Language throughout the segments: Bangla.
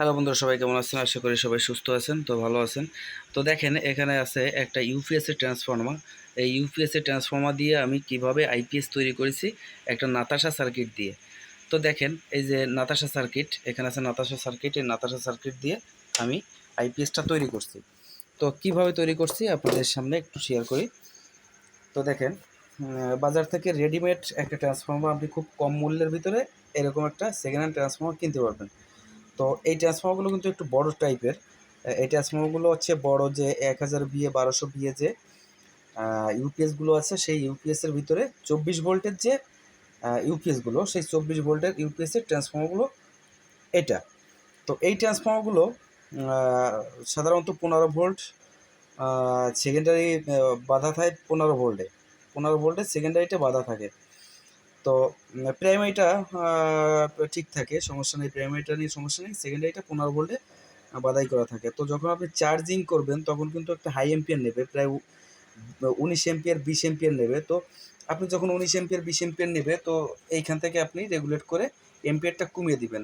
হ্যালো বন্ধুরা, সবাই কেমন আছেন? আশা করি সবাই সুস্থ আছেন, তো ভালো আছেন। তো দেখেন, এখানে আছে একটা ইউপিএসের ট্রান্সফর্মার এই ইউপিএসের ট্রান্সফর্মার দিয়ে আমি কীভাবে আইপিএস তৈরি করেছি, একটা নাতাশা সার্কিট দিয়ে। তো দেখেন, এই যে নাতাশা সার্কিট এখানে আছে নাতাশা সার্কিট এই নাতাশা সার্কিট দিয়ে আমি আইপিএসটা তৈরি করছি। তো কীভাবে তৈরি করছি, আপনাদের সামনে একটু শেয়ার করি। তো দেখেন বাজার থেকে রেডিমেড একটা ট্রান্সফর্মার আপনি খুব কম মূল্যের ভিতরে এরকম একটা সেকেন্ড হ্যান্ড ট্রান্সফর্মার কিনতে পারবেন। তো এই ট্রান্সফর্মারগুলো কিন্তু একটু বড় টাইপের এই ট্রান্সফর্মারগুলো হচ্ছে বড় যে এক হাজার বিয়ে বারোশো বিয়ে যে ইউপিএসগুলো আছে, সেই ইউপিএসের ভিতরে চব্বিশ ভোল্টের যে ইউপিএসগুলো সেই চব্বিশ ভোল্টের ইউপিএসের ট্রান্সফর্মারগুলো এটা। তো এই ট্রান্সফর্মারগুলো সাধারণত পনেরো ভোল্ট সেকেন্ডারি বাধা থাকে পনেরো ভোল্টে পনেরো ভোল্টে সেকেন্ডারিতে বাধা থাকে। তো প্রাইমারিটা ঠিক থাকে, সমস্যা নেই প্রাইমারিটা নিয়ে সমস্যা নেই সেকেন্ডারিটা পনেরো ভোল্টে বাধাই করা থাকে। তো যখন আপনি চার্জিং করবেন, তখন কিন্তু একটা হাই এম্পিয়ার নেবে, প্রায় উনিশ এম্পিয়ার বিশ এম্পিয়ার নেবে। তো, আপনি যখন উনিশ এম্পিয়ার বিশ এম্পিয়ার নেবে, তো এইখান থেকে আপনি রেগুলেট করে এম্পিয়ারটা কমিয়ে দিবেন।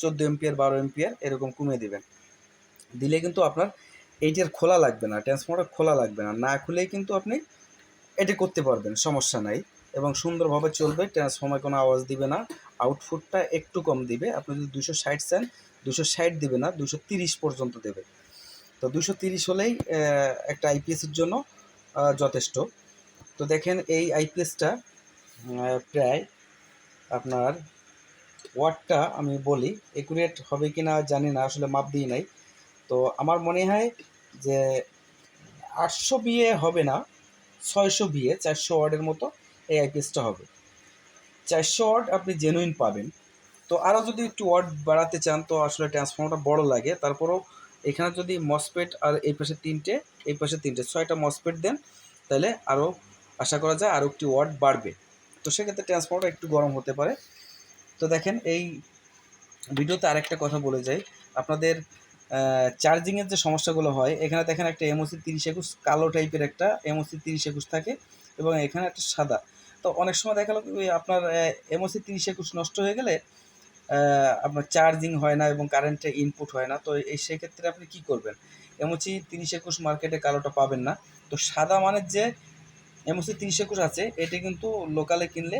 চোদ্দ এম্পিয়ার বারো এম্পিয়ার এরকম কমিয়ে দিবেন। দিলে কিন্তু আপনার এইটার খোলা লাগবে না ট্রান্সফর্মার খোলা লাগবে না। না খুলেই কিন্তু আপনি এটা করতে পারবেন, সমস্যা নাই। এবং সুন্দরভাবে চলবে ট্রান্সফর্মার কোনো আওয়াজ দিবে না আউটপুটটা একটু কম দিবে। আপনি যদি দুশো ষাট চান, দুশো ষাট দেবে না, দুশো তিরিশ পর্যন্ত দেবে। তো দুশো তিরিশ হলেই একটা আইপিএসের জন্য যথেষ্ট। তো দেখেন এই আইপিএসটা প্রায় আপনার ওয়াটটা আমি বলি একুরেট হবে কি না জানি না, আসলে মাপ দিই নাই। তো আমার মনে হয় যে আটশো বিয়ে হবে না, ছয়শো বিয়ে চারশো ওয়ার্ডের মতো। এই আইপিএসটা হবে। চারশো ওয়ার্ড আপনি জেনুইন পাবেন। তো আরও যদি একটু ওয়ার্ড বাড়াতে চান, তো আসলে ট্রান্সফর্মারটা বড় লাগে। তারপরেও এখানে যদি মসপেট আর এই পাশে তিনটে, এই পাশে তিনটে, ছয়টা মসপেট দেন, তাহলে আরও আশা করা যায় আরও একটি ওয়ার্ড বাড়বে। তো সেক্ষেত্রে ট্রান্সফর্মারটা একটু গরম হতে পারে। তো দেখেন, এই ভিডিওতে আরেকটা কথা বলে যাই। আপনাদের চার্জিংয়ের যে সমস্যাগুলো হয়, এখানে দেখেন একটা এমওসি তিরিশ একুশ, কালো টাইপের একটা এমওসি তিরিশ একুশ থাকে এবং এখানে একটা সাদা। তো অনেক সময় দেখা গেলো আপনার এমওসি তিরিশ একুশ নষ্ট হয়ে গেলে আপনার চার্জিং হয় না এবং কারেন্টে ইনপুট হয় না। তো এই সেক্ষেত্রে আপনি কি করবেন? এমওসি তিরিশ একুশ মার্কেটে কালোটা পাবেন না। তো সাদা মানের যে এমওসি তিরিশ একুশ আছে, এটি কিন্তু লোকালে কিনলে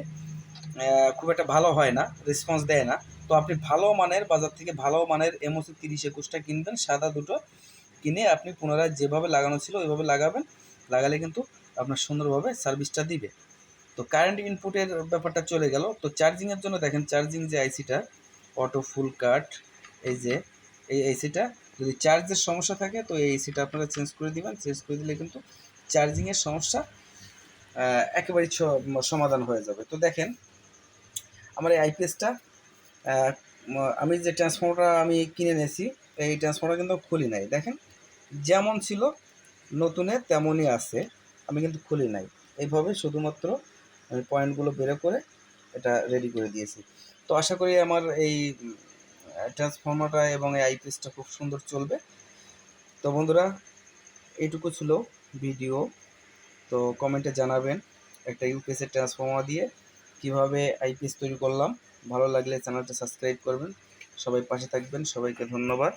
খুব একটা ভালো হয় না রেসপন্স দেয় না। তো আপনি ভালো মানের, বাজার থেকে ভালো মানের এমওসি তিরিশ একুশটা কিনবেন। সাদা দুটো কিনে আপনি পুনরায় যেভাবে লাগানো ছিল, ওইভাবে লাগাবেন। লাগালে কিন্তু আপনার সুন্দরভাবে সার্ভিসটা দিবে। তো কারেন্ট ইনপুটের ব্যাপারটা চলে গেল। তো চার্জিংয়ের জন্য দেখেন চার্জিং যে আইসিটা অটো ফুল কাট এই যে, এই এসিটা যদি চার্জের সমস্যা থাকে, তো এই এসিটা আপনারা চেঞ্জ করে দিবেন। চেঞ্জ করে দিলে কিন্তু চার্জিংয়ের সমস্যা একেবারেই সমাধান হয়ে যাবে। তো দেখেন, আমার এই আইপিএসটা আমি যে ট্রান্সফর্মারটা আমি কিনে নিয়েছি, এই ট্রান্সফর্মার কিন্তু খুলি নাই। দেখেন, যেমন ছিল, নতুনে তেমনই আছে, আমি কিন্তু খুলি নাই। এইভাবে শুধুমাত্র আমি পয়েন্টগুলো বের করে এটা রেডি করে দিয়েছি। তো আশা করি আমার এই ট্রান্সফর্মারটা এবং এই আইপিএসটা খুব সুন্দর চলবে। তো বন্ধুরা, এইটুকু ছিল ভিডিও তো কমেন্টে জানাবেন একটা ইউপিএসের ট্রান্সফর্মার দিয়ে কীভাবে আইপিএস তৈরি করলাম। ভালো লাগলে চ্যানেলটা সাবস্ক্রাইব করবেন। সবাই পাশে থাকবেন। সবাইকে ধন্যবাদ।